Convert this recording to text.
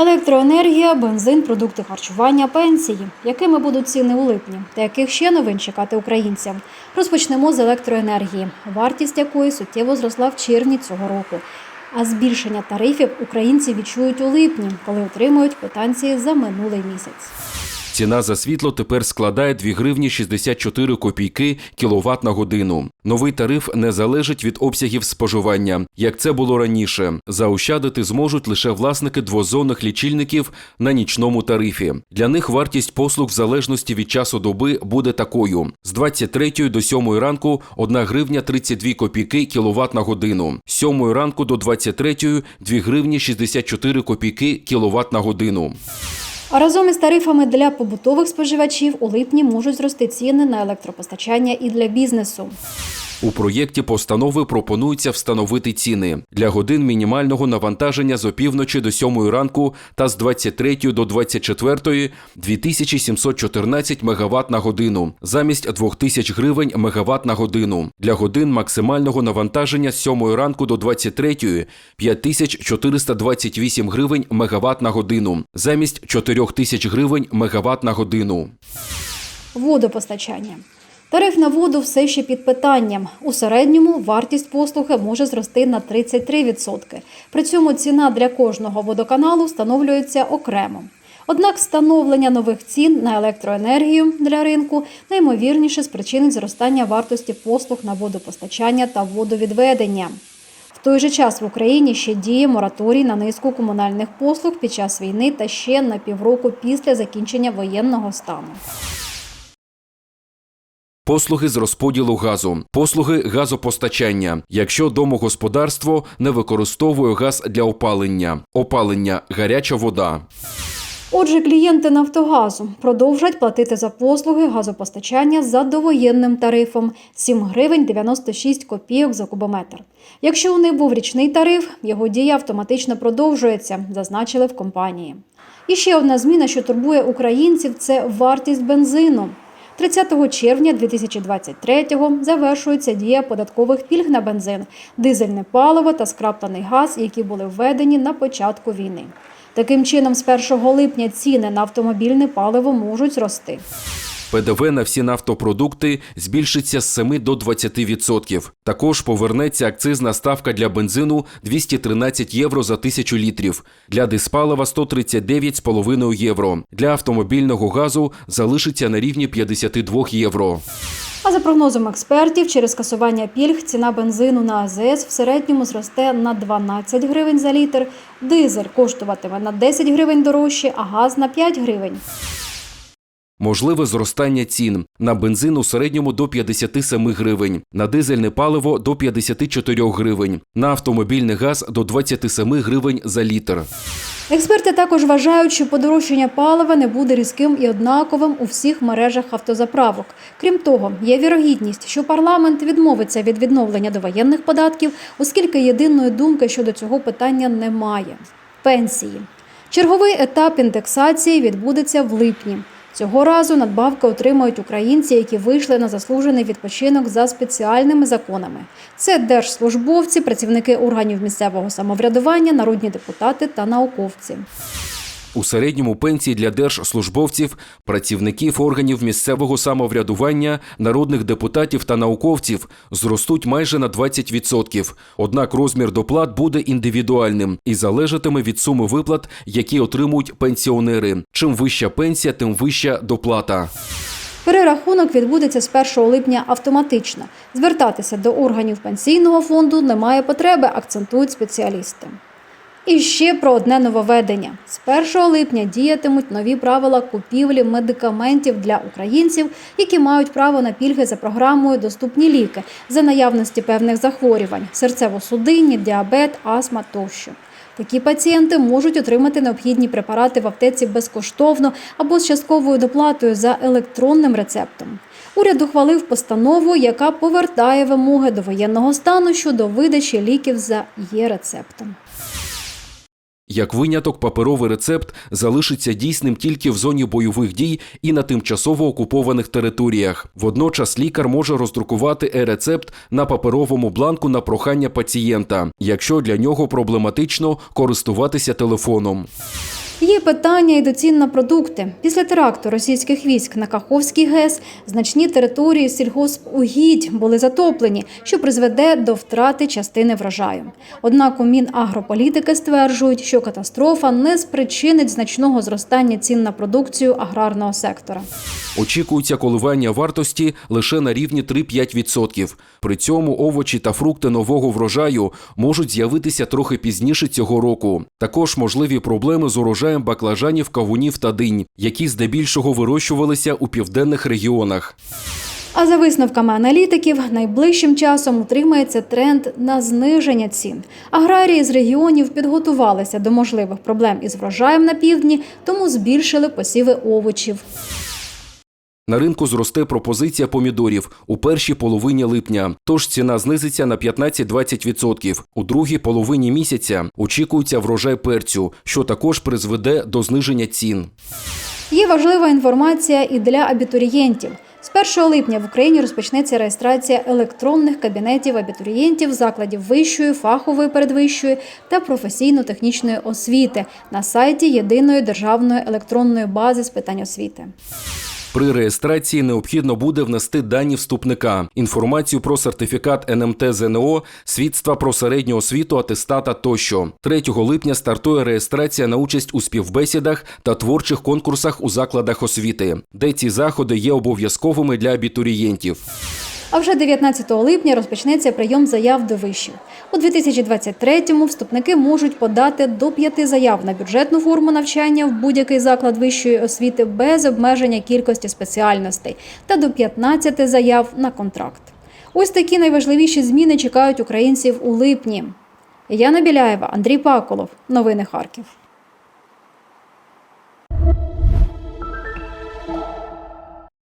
Електроенергія, бензин, продукти харчування, пенсії. Якими будуть ціни у липні та яких ще новин чекати українцям? Розпочнемо з електроенергії, вартість якої суттєво зросла в червні цього року. А збільшення тарифів українці відчують у липні, коли отримують квитанції за минулий місяць. Ціна за світло тепер складає 2 гривні 64 копійки кіловат на годину. Новий тариф не залежить від обсягів споживання, як це було раніше. Заощадити зможуть лише власники двозонних лічильників на нічному тарифі. Для них вартість послуг в залежності від часу доби буде такою: з 23 до 7 ранку 1 гривня 32 копійки кіловат на годину, з 7 ранку до 23 – 2 гривні 64 копійки кіловат на годину. А разом із тарифами для побутових споживачів у липні можуть зрости ціни на електропостачання і для бізнесу. У проєкті постанови пропонується встановити ціни для годин мінімального навантаження з опівночі до 7 ранку та з 23 до 24 – 2714 МВт на годину замість 2000 гривень МВт на годину. Для годин максимального навантаження з 7 ранку до 23 – 5428 гривень МВт на годину замість 4000 гривень МВт на годину. Водопостачання. Тариф на воду все ще під питанням. У середньому вартість послуги може зрости на 33%. При цьому ціна для кожного водоканалу встановлюється окремо. Однак встановлення нових цін на електроенергію для ринку найімовірніше спричинить зростання вартості послуг на водопостачання та водовідведення. В той же час в Україні ще діє мораторій на низку комунальних послуг під час війни та ще на півроку після закінчення воєнного стану. Послуги з розподілу газу, послуги газопостачання, якщо домогосподарство не використовує газ для опалення, опалення, гаряча вода. Отже, клієнти Нафтогазу продовжать платити за послуги газопостачання за довоєнним тарифом 7 гривень 96 копійок за кубометр. Якщо у них був річний тариф, його дія автоматично продовжується, зазначили в компанії. І ще одна зміна, що турбує українців, це вартість бензину. 30 червня 2023-го завершується дія податкових пільг на бензин, дизельне паливо та скраплений газ, які були введені на початку війни. Таким чином, з 1 липня ціни на автомобільне паливо можуть зрости. ПДВ на всі нафтопродукти збільшиться з 7 до 20%. Також повернеться акцизна ставка для бензину 213 євро за тисячу літрів, для диспалива 139,5 євро. Для автомобільного газу залишиться на рівні 52 євро. А за прогнозом експертів, через скасування пільг ціна бензину на АЗС в середньому зросте на 12 гривень за літр, дизель коштуватиме на 10 гривень дорожче, а газ на 5 гривень. Можливе зростання цін на бензин у середньому до 57 гривень, на дизельне паливо до 54 гривень, на автомобільний газ до 27 гривень за літр. Експерти також вважають, що подорожчання палива не буде різким і однаковим у всіх мережах автозаправок. Крім того, є вірогідність, що парламент відмовиться від відновлення довоєнних податків, оскільки єдиної думки щодо цього питання немає. Пенсії. Черговий етап індексації відбудеться в липні. Цього разу надбавки отримають українці, які вийшли на заслужений відпочинок за спеціальними законами. Це держслужбовці, працівники органів місцевого самоврядування, народні депутати та науковці. У середньому пенсії для держслужбовців, працівників органів місцевого самоврядування, народних депутатів та науковців зростуть майже на 20%. Однак розмір доплат буде індивідуальним і залежатиме від суми виплат, які отримують пенсіонери. Чим вища пенсія, тим вища доплата. Перерахунок відбудеться з 1 липня автоматично. Звертатися до органів пенсійного фонду немає потреби, акцентують спеціалісти. І ще про одне нововведення. З 1 липня діятимуть нові правила купівлі медикаментів для українців, які мають право на пільги за програмою Доступні ліки за наявності певних захворювань серцево-судинні, діабет, астма тощо. Такі пацієнти можуть отримати необхідні препарати в аптеці безкоштовно або з частковою доплатою за електронним рецептом. Уряд ухвалив постанову, яка повертає вимоги до воєнного стану щодо видачі ліків за є-рецептом. Як виняток, паперовий рецепт залишиться дійсним тільки в зоні бойових дій і на тимчасово окупованих територіях. Водночас лікар може роздрукувати е-рецепт на паперовому бланку на прохання пацієнта, якщо для нього проблематично користуватися телефоном. Є питання і до цін на продукти. Після теракту російських військ на Каховський ГЕС значні території сільгоспугідь були затоплені, що призведе до втрати частини врожаю. Однак у Мінагрополітики стверджують, що катастрофа не спричинить значного зростання цін на продукцію аграрного сектора. Очікується коливання вартості лише на рівні 3-5%. При цьому овочі та фрукти нового врожаю можуть з'явитися трохи пізніше цього року. Також можливі проблеми з урожаєм баклажанів, кавунів та динь, які здебільшого вирощувалися у південних регіонах. А за висновками аналітиків, найближчим часом утримається тренд на зниження цін. Аграрії з регіонів підготувалися до можливих проблем із врожаєм на півдні, тому збільшили посіви овочів. На ринку зросте пропозиція помідорів у першій половині липня, тож ціна знизиться на 15-20%. У другій половині місяця очікується врожай перцю, що також призведе до зниження цін. Є важлива інформація і для абітурієнтів. З 1 липня в Україні розпочнеться реєстрація електронних кабінетів абітурієнтів закладів вищої, фахової передвищої та професійно-технічної освіти на сайті Єдиної державної електронної бази з питань освіти. При реєстрації необхідно буде внести дані вступника, інформацію про сертифікат НМТ ЗНО, свідства про середню освіту, атестата тощо. 3 липня стартує реєстрація на участь у співбесідах та творчих конкурсах у закладах освіти, де ці заходи є обов'язковими для абітурієнтів. А вже 19 липня розпочнеться прийом заяв до вишів. У 2023-му вступники можуть подати до п'яти заяв на бюджетну форму навчання в будь-який заклад вищої освіти без обмеження кількості спеціальностей та до 15 заяв на контракт. Ось такі найважливіші зміни чекають українців у липні. Яна Біляєва, Андрій Паколов. Новини Харків.